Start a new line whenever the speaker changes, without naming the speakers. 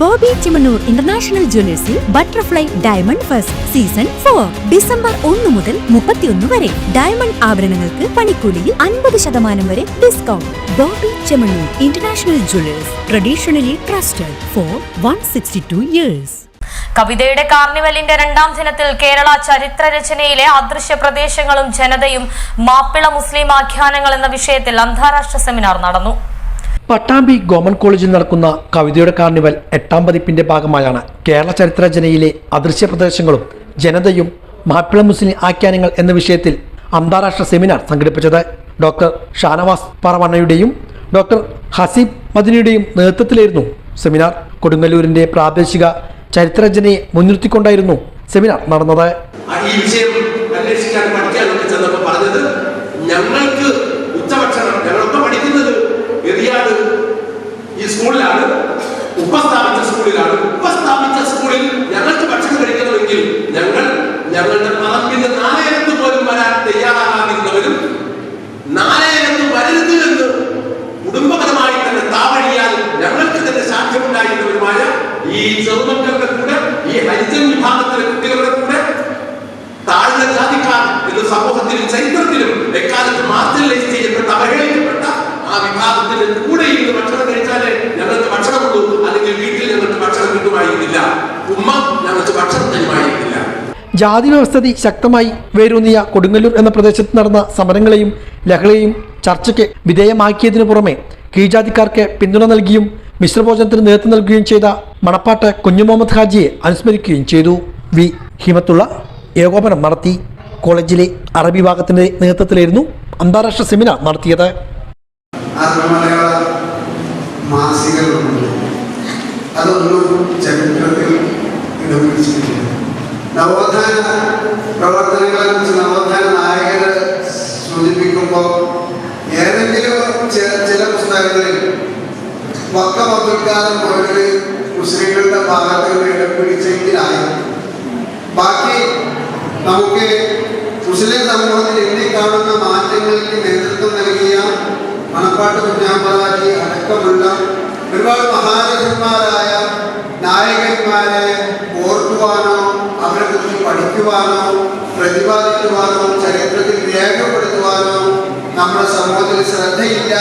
Bobby Chemmanur international ജ്വല്ലേഴ്സിൽ butterfly diamond first season four. December ഒന്ന് മുതൽ മുപ്പത്തിയൊന്ന് വരെ. ഡയമണ്ട് ആഭരണങ്ങൾക്ക് പണിക്കൂലിയിൽ അൻപത് ശതമാനം വരെ discount Boby Chemmanur international jewellers traditionally trusted for one sixty two years.
കവിതയുടെ കാർണിവലിന്റെ രണ്ടാം ദിനത്തിൽ കേരള ചരിത്ര രചനയിലെ അദൃശ്യ പ്രദേശങ്ങളും ജനതയും മാപ്പിള മുസ്ലിം ആഖ്യാനങ്ങൾ എന്ന വിഷയത്തിൽ അന്താരാഷ്ട്ര സെമിനാർ നടന്നു.
പട്ടാമ്പി ഗവൺമെന്റ് കോളേജിൽ നടക്കുന്ന കവിതയുടെ കാർണിവൽ എട്ടാം പതിപ്പിന്റെ ഭാഗമായാണ് കേരള ചരിത്രരചനയിലെ അദൃശ്യ പ്രദേശങ്ങളും ജനതയും മാപ്പിള മുസ്ലിം ആഖ്യാനങ്ങൾ എന്ന വിഷയത്തിൽ അന്താരാഷ്ട്ര സെമിനാർ സംഘടിപ്പിച്ചത് ഡോക്ടർ ഷാനവാസ് പറവണ്ണയുടെയും ഡോക്ടർ ഹസീബ് മദിനിയുടെയും നേതൃത്വത്തിലായിരുന്നു സെമിനാർ. കൊടുങ്ങല്ലൂരിന്റെ പ്രാദേശിക ചരിത്രരചനയെ മുൻനിർത്തിക്കൊണ്ടായിരുന്നു സെമിനാർ നടന്നത്.
ഈ വിഷയം പറഞ്ഞത് ഞങ്ങൾക്ക് ഉച്ചഭക്ഷണം ഞങ്ങളൊക്കെ ഞങ്ങളുടെ പറമ്പിന്റെ പോലും വരാൻ തയ്യാറാകാതിരുന്നവരും നാലയത്ത് വരരുത് എന്ന് കുടുംബപരമായി തന്നെ താവഴിയാൽ ഞങ്ങൾക്ക് തന്നെ സാധ്യമുണ്ടായിരുന്നവരുമായ ഈ ചെറുമക്കളുടെ കൂടെ ഈ ഹരിജൻ വിഭാഗത്തിലെ കുട്ടികളുടെ കൂടെ താഴ്ന്ന ജാതിക്കാർ എന്ന സമൂഹത്തിലും ചരിത്രത്തിലും എക്കാലത്ത് മാർജിനലൈസ് ചെയ്യപ്പെട്ട അവഹേളിക്കപ്പെട്ട ആ വിഭാഗത്തിന്റെ കൂടെ ഇരുന്ന് ഭക്ഷണം കഴിച്ചാലേ ഞങ്ങൾക്ക് ഭക്ഷണമുള്ളൂ അല്ലെങ്കിൽ വീട്ടിൽ ഞങ്ങൾക്ക് ഭക്ഷണം കിട്ടുമായിരുന്നില്ല. ഉമ്മ ഞങ്ങൾക്ക് ഭക്ഷണം തരുമായിരുന്നില്ല
ജാതി വ്യവസ്ഥിതി ശക്തമായി വേരൂന്നിയ കൊടുങ്ങല്ലൂർ എന്ന പ്രദേശത്ത് നടന്ന സമരങ്ങളെയും ലഹളയെയും ചർച്ചയ്ക്ക് വിധേയമാക്കിയതിനു പുറമെ കീഴ്ജാതിക്കാർക്ക് പിന്തുണ നൽകിയും മിശ്രഭോജനത്തിന് നേതൃത്വം നൽകുകയും ചെയ്ത മണപ്പാട്ട് കുഞ്ഞു മുഹമ്മദ് ഹാജിയെ അനുസ്മരിക്കുകയും ചെയ്തു. വി. ഹിമത്തുള്ള ഏകോപനം നടത്തി കോളേജിലെ അറബി വിഭാഗത്തിന്റെ നേതൃത്വത്തിലായിരുന്നു അന്താരാഷ്ട്ര സെമിനാർ നടത്തിയത്.
മാസികകളുണ്ട് അതൊന്നും ചരിത്രത്തിൽ ഇടം പിടിച്ചിട്ടില്ല. നവോത്ഥാന പ്രവർത്തനങ്ങളെ കുറിച്ച് നവോത്ഥാന നായകരെ സൂചിപ്പിക്കുമ്പോൾ ഏതെങ്കിലും ചെ- ചില പുസ്തകങ്ങളിൽ വക്കം അബ്ദുൽക്കാലം മുതൽ മുസ്ലിങ്ങളുടെ ഭാഗത്ത് ഇടം പിടിച്ചെങ്കിലായി. ബാക്കി നമുക്ക് മുസ്ലിം സമൂഹത്തിൽ എണ്ണി കാണുന്ന മാറ്റങ്ങൾക്ക് നേതൃത്വം നൽകിയ മണപ്പാട്ട് കുഞ്ഞാമ്പറാജി അടക്കമുള്ള ഒരുപാട് മഹാരഥന്മാരായ നായകന്മാരെ ഓർക്കുവാനോ കുറിച്ച് പഠിക്കുവാനോ പ്രതിപാദിക്കുവാനോ ചരിത്രത്തിൽ രേഖപ്പെടുത്തുവാനോ നമ്മുടെ സമൂഹത്തിൽ ശ്രദ്ധയില്ല.